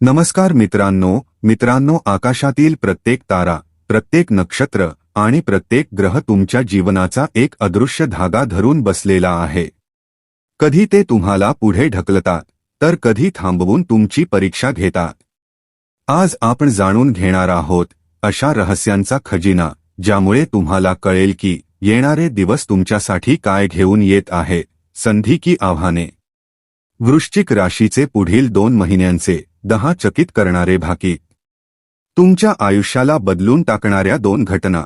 नमस्कार मित्रांनो मित्रांनो आकाशातील प्रत्येक तारा प्रत्येक नक्षत्र आणि प्रत्येक ग्रह तुमच्या जीवनाचा एक अदृश्य धागा धरून बसलेला आहे. कधी ते तुम्हाला पुढे ढकलतात तर कधी थांबवून तुमची परीक्षा घेतात. आज आपण जाणून घेणार आहोत अशा रहस्यांचा खजिना ज्यामुळे तुम्हाला कळेल की येणारे दिवस तुमच्यासाठी काय घेऊन येत आहे संधी की आव्हाने. वृश्चिक राशीचे पुढील दोन महिन्यांचे दहा चकित करणारे भाकीत तुमच्या आयुष्याला बदलून टाकणाऱ्या दोन घटना.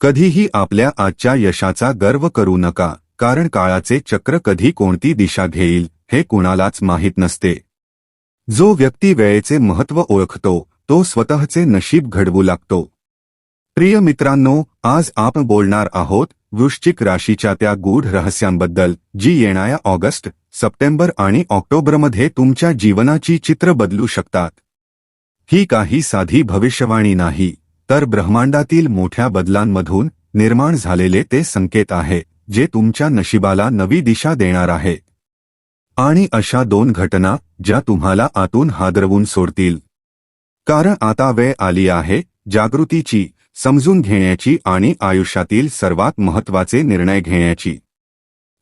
कधीही आपल्या आजच्या यशाचा गर्व करू नका कारण काळाचे चक्र कधी कोणती दिशा घेईल हे कुणालाच माहीत नसते. जो व्यक्ती वेळेचे महत्त्व ओळखतो तो स्वतःचे नशीब घडवू लागतो. प्रिय मित्रांनो आज आपण बोलणार आहोत वृश्चिक राशीच्या त्या गूढ रहस्यांबद्दल जी येणाऱ्या ऑगस्ट सप्टेंबर आणि ऑक्टोबरमध्ये तुमच्या जीवनाची चित्र बदलू शकतात. ही काही साधी भविष्यवाणी नाही तर ब्रह्मांडातील मोठ्या बदलांमधून निर्माण झालेले ते संकेत आहे जे तुमच्या नशिबाला नवी दिशा देणार आहे. आणि अशा दोन घटना ज्या तुम्हाला आतून हादरवून सोडतील. कारण आता वेळ आली आहे जागृतीची समजून घेण्याची आणि आयुष्यातील सर्वात महत्वाचे निर्णय घेण्याची.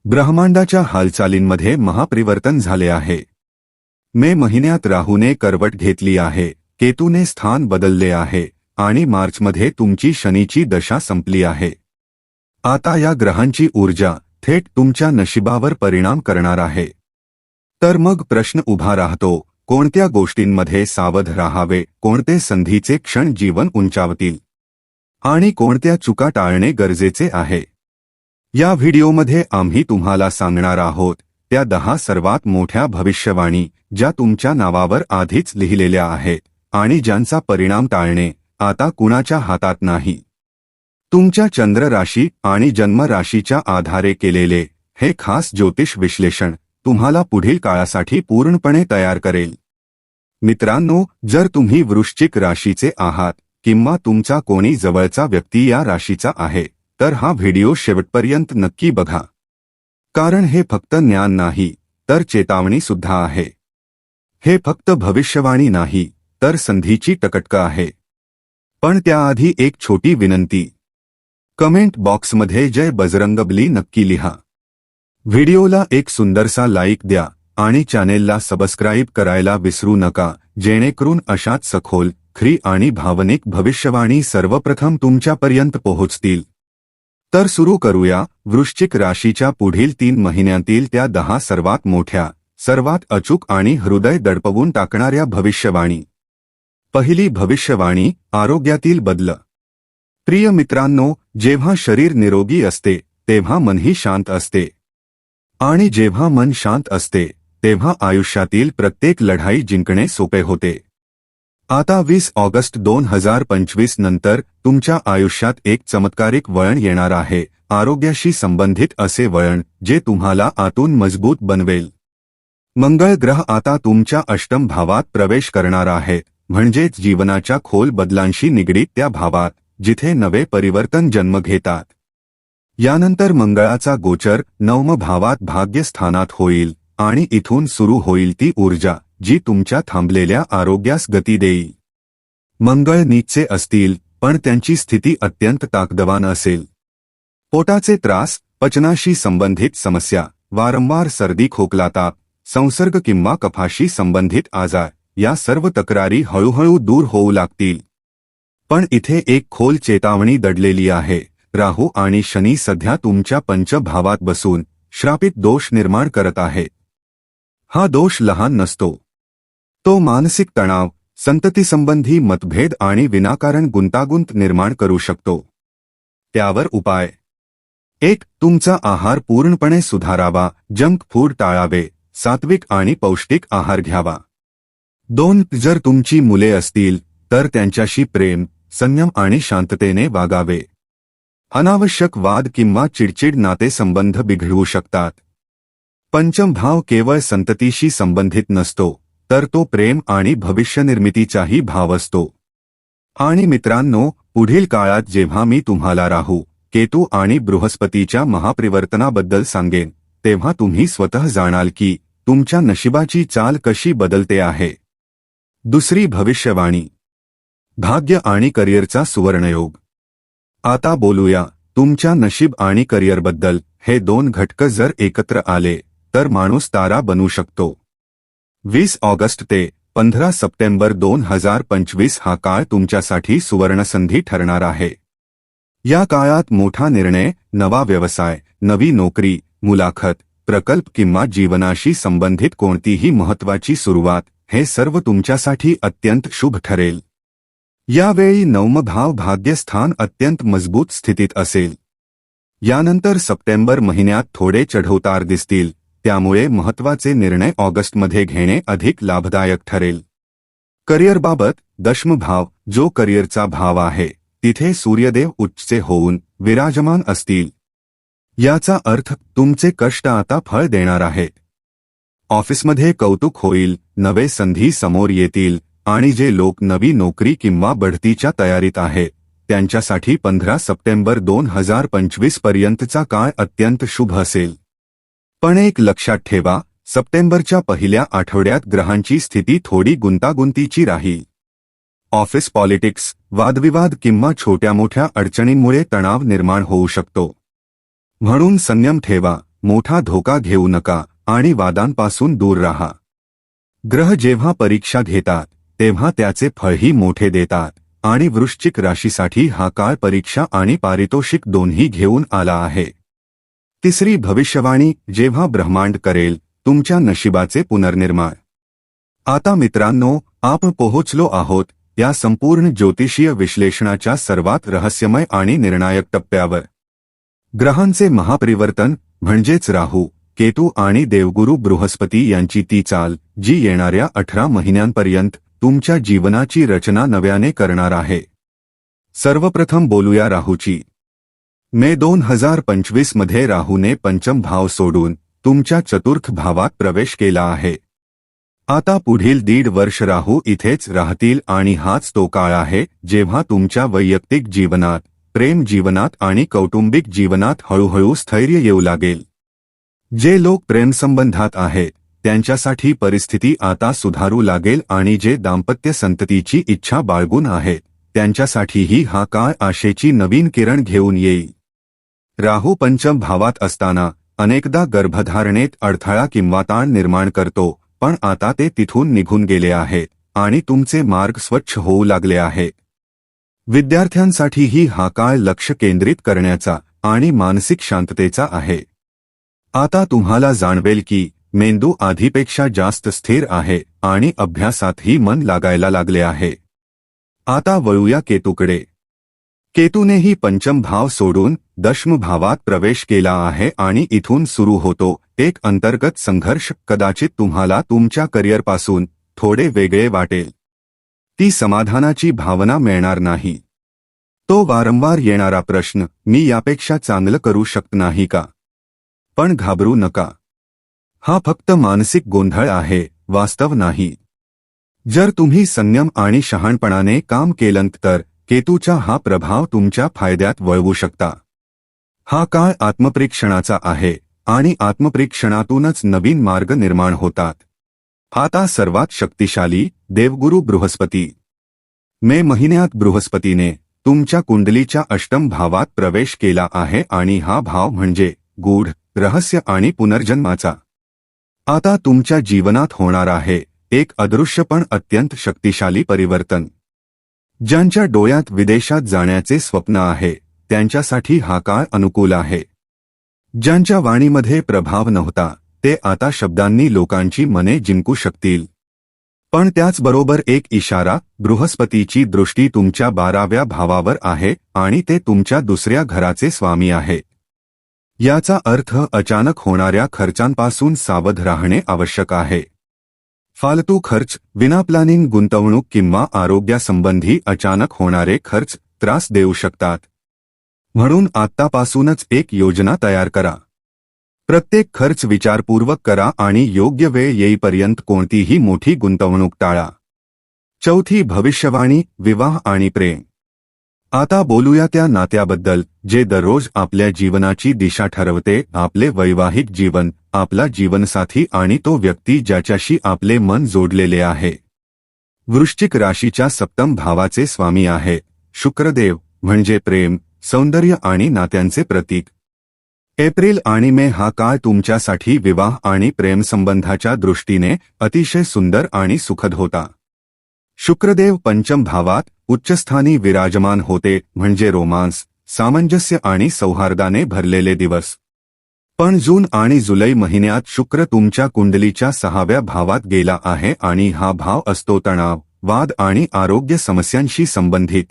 ब्रह्मांडाच्या हालचालींमध्ये महापरिवर्तन झाले आहे. मे महिन्यात राहूने करवट घेतली आहे, केतूने स्थान बदलले आहे, आणि मार्चमध्ये तुमची शनीची दशा संपली आहे. आता या ग्रहांची ऊर्जा, थेट तुमच्या नशिबावर परिणाम करणार आहे. तर मग प्रश्न उभा राहतो, कोणत्या गोष्टींमध्ये सावध राहावे, कोणते संधीचे क्षण जीवन उंचावतील? आणि कोणत्या चुका टाळणे गरजेचे आहे. या व्हिडिओमध्ये आम्ही तुम्हाला सांगणार आहोत त्या दहा सर्वात मोठ्या भविष्यवाणी ज्या तुमच्या नावावर आधीच लिहिलेल्या आहेत आणि ज्यांचा परिणाम टाळणे आता कुणाच्या हातात नाही. तुमच्या चंद्र राशी आणि जन्म राशीच्या आधारे केलेले हे खास ज्योतिष विश्लेषण तुम्हाला पुढील काळासाठी पूर्णपणे तयार करेल. मित्रांनो जर तुम्ही वृश्चिक राशीचे आहात किंवा तुमचा कोणी जवळचा व्यक्ती या राशीचा आहे तर हा व्हिडिओ शेवटपर्यंत नक्की बघा. कारण हे फक्त ज्ञान नाही तर चेतावणी सुद्धा आहे. हे फक्त भविष्यवाणी नाही तर संधीची टकटक आहे. पण त्याआधी एक छोटी विनंती. कमेंट बॉक्समध्ये जय बजरंगबली नक्की लिहा. व्हिडिओला एक सुंदरसा लाईक द्या आणि चॅनेलला सबस्क्राईब करायला विसरू नका जेणेकरून अशाच सखोल खरी आणि भावनिक भविष्यवाणी सर्वप्रथम तुमच्यापर्यंत पोहोचतील. तर सुरू करूया वृश्चिक राशीच्या पुढील तीन महिन्यांतील त्या दहा सर्वात मोठ्या सर्वात अचूक आणि हृदय दडपवून टाकणाऱ्या भविष्यवाणी. पहिली भविष्यवाणी आरोग्यातील बदल. प्रिय मित्रांनो जेव्हा शरीर निरोगी असते तेव्हा मनही शांत असते. आणि जेव्हा मन शांत असते तेव्हा आयुष्यातील प्रत्येक लढाई जिंकणे सोपे होते. आता वीस ऑगस्ट दोन हजार पंचवीस नंतर तुमच्या आयुष्यात एक चमत्कारिक वळण येणार आहे. आरोग्याशी संबंधित असे वळण जे तुम्हाला आतून मजबूत बनवेल. मंगळ ग्रह आता तुमच्या अष्टम भावात प्रवेश करणार आहे. म्हणजेच जीवनाच्या खोल बदलांशी निगडीत त्या भावात जिथे नवे परिवर्तन जन्म घेतात. यानंतर मंगळाचा गोचर नवम भावात भाग्यस्थानात होईल आणि इथून सुरू होईल ती ऊर्जा. जी तुमच्या थांबलेल्या आरोग्यास गती देईल मंगळ नीचचे असतील पण त्यांची स्थिती अत्यंत ताकदवान असेल. पोटाचे त्रास पचनाशी संबंधित समस्या वारंवार सर्दी खोकला ताप संसर्ग किंवा कफाशी संबंधित आजार या सर्व तक्रारी हळूहळू दूर होऊ लागतील. पण इथे एक खोल चेतावणी दडलेली आहे राहू आणि शनी सध्या तुमच्या पंचभावात बसून श्रापित दोष निर्माण करत आहे. हा दोष लहान नसतो. तो मानसिक तणाव संततीसंबंधी मतभेद आणि विनाकारण गुंतागुंत निर्माण करू शकतो. त्यावर उपाय. एक तुमचा आहार पूर्णपणे सुधारावा जंक फूड टाळावे सात्विक आणि पौष्टिक आहार घ्यावा. दोन जर तुमची मुले असतील तर त्यांच्याशी प्रेम संयम आणि शांततेने वागावे. अनावश्यक वाद किंवा चिडचिड नातेसंबंध बिघडवू शकतात. पंचम भाव केवळ संततीशी संबंधित नसतो. तर तो प्रेम आणि भविष्यनिर्मितीचाही भाव असतो. आणि मित्रांनो पुढील काळात जेव्हा मी तुम्हाला राहू केतू आणि बृहस्पतीच्या महापरिवर्तनाबद्दल सांगेन तेव्हा तुम्ही स्वतः जाणाल की तुमच्या नशिबाची चाल कशी बदलते आहे. दुसरी भविष्यवाणी. भाग्य आणि करिअरचा सुवर्णयोग. आता बोलूया तुमच्या नशीब आणि करिअरबद्दल हे दोन घटक जर एकत्र आले तर माणूस तारा बनू शकतो. वीस ऑगस्ट ते पंधरा सप्टेंबर दोन हजार पंचवीस हा काळ तुमच्यासाठी सुवर्णसंधी ठरणार आहे. या काळात मोठा निर्णय नवा व्यवसाय नवी नोकरी मुलाखत प्रकल्प किंवा जीवनाशी संबंधित कोणतीही महत्वाची सुरुवात हे सर्व तुमच्यासाठी अत्यंत शुभ ठरेल. यावेळी नवमभाव भाग्यस्थान अत्यंत मजबूत स्थितीत असेल. यानंतर सप्टेंबर महिन्यात थोडे चढउतार दिसतील त्यामुळे महत्त्वाचे निर्णय ऑगस्टमध्ये घेणे अधिक लाभदायक ठरेल. करिअरबाबत दशमभाव जो करिअरचा भाव आहे तिथे सूर्यदेव उच्चचे होऊन विराजमान असतील. याचा अर्थ तुमचे कष्ट आता फळ देणार आहे. ऑफिसमध्ये कौतुक होईल नवे संधी समोर येतील आणि जे लोक नवी नोकरी किंवा बढतीच्या तयारीत आहे त्यांच्यासाठी पंधरा सप्टेंबर दोन हजार पंचवीस पर्यंतचा काळ अत्यंत शुभ असेल. पण एक लक्षात ठेवा सप्टेंबरच्या पहिल्या आठवड्यात ग्रहांची स्थिती थोडी गुंतागुंतीची राहील ऑफिस पॉलिटिक्स वादविवाद किंवा छोट्या मोठ्या अडचणींमुळे तणाव निर्माण होऊ शकतो. म्हणून संयम ठेवा मोठा धोका घेऊ नका आणि वादांपासून दूर राहा. ग्रह जेव्हा परीक्षा घेतात तेव्हा त्याचे फळही मोठे देतात आणि वृश्चिक राशीसाठी हा काळ परीक्षा आणि पारितोषिक दोन्ही घेऊन आला आहे. तिसरी भविष्यवाणी जेव्हा ब्रह्मांड करेल तुमच्या नशिबाचे पुनर्निर्माण. आता मित्रांनो आपण पोहोचलो आहोत या संपूर्ण ज्योतिषीय विश्लेषणाच्या सर्वात रहस्यमय आणि निर्णायक टप्प्यावर. ग्रहांचे महापरिवर्तन म्हणजेच राहू केतू आणि देवगुरू बृहस्पती यांची ती चाल जी येणाऱ्या अठरा महिन्यांपर्यंत तुमच्या जीवनाची रचना नव्याने करणार आहे. सर्वप्रथम बोलूया राहूची. मे दोन हजार पंचवीसमध्ये राहूने पंचम भाव सोडून तुमच्या चतुर्थ भावात प्रवेश केला आहे. आता पुढील दीड वर्ष राहू इथेच राहतील आणि हाच तो काळ आहे जेव्हा तुमच्या वैयक्तिक जीवनात प्रेम जीवनात आणि कौटुंबिक जीवनात हळूहळू स्थैर्य येऊ लागेल. जे लोक प्रेमसंबंधात आहेत त्यांच्यासाठी परिस्थिती आता सुधारू लागेल आणि जे दाम्पत्य संततीची इच्छा बाळगून आहेत त्यांच्यासाठीही हा काळ आशेची नवीन किरण घेऊन येईल. राहू पंचम भावात असताना अनेकदा गर्भधारणेत अडथळा किंवा ताण निर्माण करतो पण आता ते तिथून निघून गेले आहे आणि तुमचे मार्ग स्वच्छ होऊ लागले आहे विद्यार्थ्यांसाठीही हा काळ लक्ष केंद्रित करण्याचा आणि मानसिक शांततेचा आहे. आता तुम्हाला जाणवेल की मेंदू आधीपेक्षा जास्त स्थिर आहे आणि अभ्यासातही मन लागायला लागले आहे. आता वळूया केतूकडे. केतूनेही पंचम भाव सोडून दशम भावात प्रवेश केला आहे आणि इथून सुरू होतो. एक अंतर्गत संघर्ष. कदाचित तुम्हाला तुमच्या करिअरपासून थोडे वेगळे वाटेल. ती समाधानाची भावना मिळणार नाही. तो वारंवार येणारा प्रश्न मी यापेक्षा चांगलं करू शकत नाही का? पण घाबरू नका. हा फक्त मानसिक गोंधळ आहे वास्तव नाही. जर तुम्ही संयम आणि शहाणपणाने काम केलंत तर केतूचा हा प्रभाव तुमच्या फायद्यात वळवू शकता. हा काळ आत्मप्रेक्षणाचा आहे आणि आत्मप्रेक्षणातूनच नवीन मार्ग निर्माण होतात. आता सर्वात शक्तिशाली देवगुरु बृहस्पती. मे महिन्यात बृहस्पतीने तुमच्या कुंडलीच्या अष्टम भावात प्रवेश केला आहे आणि हा भाव म्हणजे गूढ रहस्य आणि पुनर्जन्माचा. आता तुमच्या जीवनात होणार आहे एक अदृश्य पण अत्यंत शक्तिशाली परिवर्तन. ज्यांच्या डोळ्यात विदेशात जाण्याचे स्वप्न आहे त्यांच्यासाठी हा काळ अनुकूल आहे. ज्यांच्या वाणीमध्ये प्रभाव नव्हता ते आता शब्दांनी लोकांची मने जिंकू शकतील. पण त्याचबरोबर एक इशारा बृहस्पतीची दृष्टी तुमच्या बाराव्या भावावर आहे आणि ते तुमच्या दुसऱ्या घराचे स्वामी आहे. याचा अर्थ अचानक होणाऱ्या खर्चांपासून सावध राहणे आवश्यक आहे. फालतू खर्च विना प्लॅनिंग गुंतवणूक किंवा आरोग्यासंबंधी अचानक होणारे खर्च त्रास देऊ शकतात. म्हणून आत्तापासूनच एक योजना तयार करा. प्रत्येक खर्च विचारपूर्वक करा आणि योग्य वेळ येईपर्यंत कोणतीही मोठी गुंतवणूक टाळा. चौथी भविष्यवाणी विवाह आणि प्रेम. आता बोलूया त्या नात्याबद्दल जे दररोज आपल्या जीवनाची दिशा ठरवते आपले वैवाहिक जीवन आपला जीवनसाथी आणि तो व्यक्ती ज्याच्याशी आपले मन जोडलेले आहे. वृश्चिक राशीच्या सप्तम भावाचे स्वामी आहे. शुक्रदेव म्हणजे प्रेम सौंदर्य आणि नात्यांचे प्रतीक. एप्रिल आणि मे हा काळ तुमच्यासाठी विवाह आणि प्रेमसंबंधाच्या दृष्टीने अतिशय सुंदर आणि सुखद होता. शुक्रदेव पंचम भावात उच्चस्थानी विराजमान होते म्हणजे रोमांस सामंजस्य आणि सौहार्दाने भरलेले दिवस. पण जून आणि जुलै महिन्यात शुक्र तुमच्या कुंडलीच्या सहाव्या भावात गेला आहे आणि हा भाव असतो तणाव वाद आणि आरोग्य समस्यांशी संबंधित.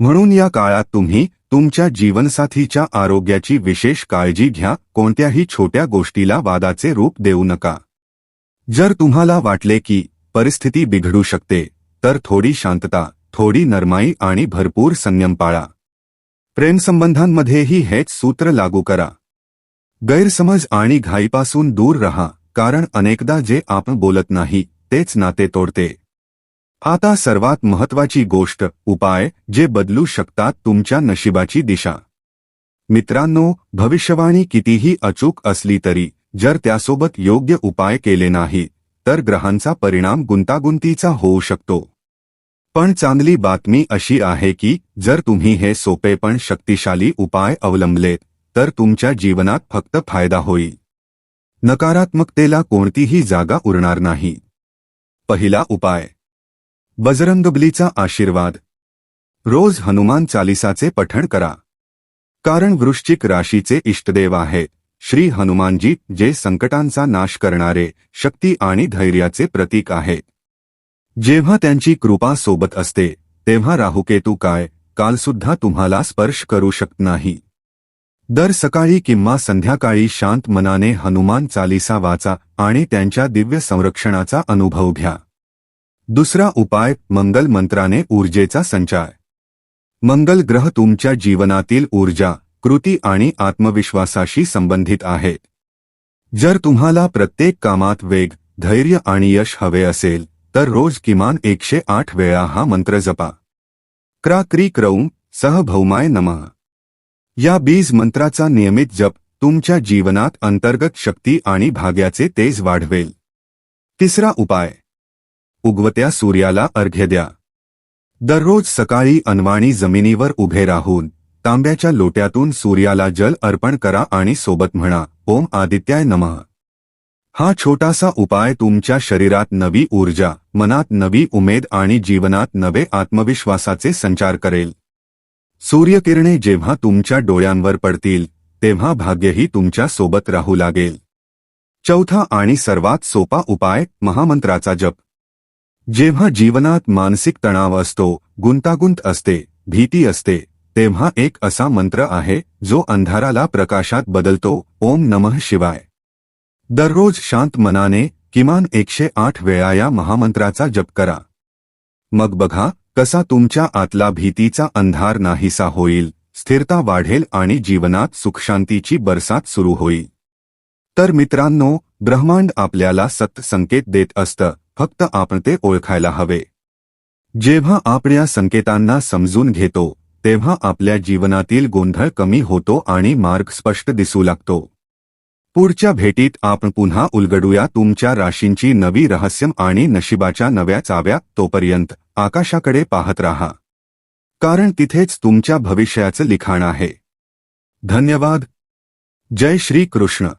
म्हणून या काळात तुम्ही तुमच्या जीवनसाथीच्या आरोग्याची विशेष काळजी घ्या कोणत्याही छोट्या गोष्टीला वादाचे रूप देऊ नका. जर तुम्हाला वाटले की परिस्थिती बिघडू शकते तर थोडी शांतता. थोडी नरमाई आणि भरपूर संयम पाळा. प्रेमसंबंधांमध्येही हेच सूत्र लागू करा. गैरसमज आणि घाईपासून दूर रहा कारण अनेकदा जे आपण बोलत नाही तेच नाते तोडते. आता सर्वात महत्वाची गोष्ट उपाय जे बदलू शकतात तुमच्या नशिबाची दिशा. मित्रांनो भविष्यवाणी कितीही अचूक असली तरी जर त्यासोबत योग्य उपाय केले नाही तर ग्रहांचा परिणाम गुंतागुंतीचा होऊ शकतो. पण चांगली बातमी अशी आहे की जर तुम्ही हे सोपे पण शक्तिशाली उपाय अवलंबलेत तर तुमच्या जीवनात फक्त फायदा होईल. नकारात्मकतेला कोणतीही जागा उरणार नाही. पहिला उपाय. बजरंगबलीचा आशीर्वाद. रोज हनुमान चालिसाचे पठण करा. कारण वृश्चिक राशीचे इष्टदेव आहेत श्री हनुमानजी जे संकटांचा नाश करणारे शक्ती आणि धैर्याचे प्रतीक आहेत जेव्हा त्यांची कृपा सोबत असते तेव्हा राहुकेतू काय कालसुद्धा तुम्हाला स्पर्श करू शकत नाही. दर सकाळी किंवा संध्याकाळी शांत मनाने हनुमान चालिसा वाचा आणि त्यांच्या दिव्य संरक्षणाचा अनुभव घ्या. दुसरा उपाय मंगल मंत्राने ऊर्जेचा संचार. मंगल ग्रह तुमच्या जीवनातील ऊर्जा कृती आणि आत्मविश्वासाशी संबंधित आहेत. जर तुम्हाला प्रत्येक कामात वेग धैर्य आणि यश हवे असेल तर रोज किमान एकशे आठ वेळा हा मंत्र जपा. क्रा क्री क्रौम सह भौमाय नमः. या बीज मंत्राचा नियमित जप तुमच्या जीवनात अंतर्गत शक्ती आणि भाग्याचे तेज वाढवेल. तिसरा उपाय. उगवत्या सूर्याला अर्घ्य द्या. दररोज सकाळी अनवाणी जमिनीवर उभे राहून तांब्याच्या लोट्यातून सूर्याला जल अर्पण करा आणि सोबत म्हणा ओम आदित्याय नमः. हा छोटासा उपाय तुमच्या शरीरात नवी ऊर्जा मनात नवी उमेद आणि जीवनात नवे आत्मविश्वासाचे संचार करेल. सूर्यकिरणे जेव्हा तुमच्या डोळ्यांवर पडतील तेव्हा भाग्यही तुमच्यासोबत राहू लागेल. चौथा आणि सर्वात सोपा उपाय महामंत्राचा जप. जेव्हा जीवनात मानसिक तणाव असतो गुंतागुंत असते भीती असते तेव्हा एक असा मंत्र आहे जो अंधाराला प्रकाशात बदलतो ओम नमः शिवाय. दररोज शांत मनाने किमान एकशे आठ वेळा या महामंत्राचा जप करा. मग बघा कसा तुमच्या आतला भीतीचा अंधार नाहीसा होईल स्थिरता वाढेल आणि जीवनात सुखशांतीची बरसात सुरू होईल. तर मित्रांनो ब्रह्मांड आपल्याला सत संकेत देत असतं फक्त आपण ते ओळखायला हवे. जेव्हा आपण या संकेतांना समजून घेतो तेव्हा आपल्या जीवनातील गोंधळ कमी होतो आणि मार्ग स्पष्ट दिसू लागतो. पुढच्या भेटीत आपण पुन्हा उलगडूया तुमच्या राशींची नवी रहस्यम आणि नशिबाच्या नव्या चाव्या तोपर्यंत आकाशाकडे पाहत राहा. कारण तिथेच तुमच्या भविष्याचं लिखाण आहे. धन्यवाद. जय श्री कृष्ण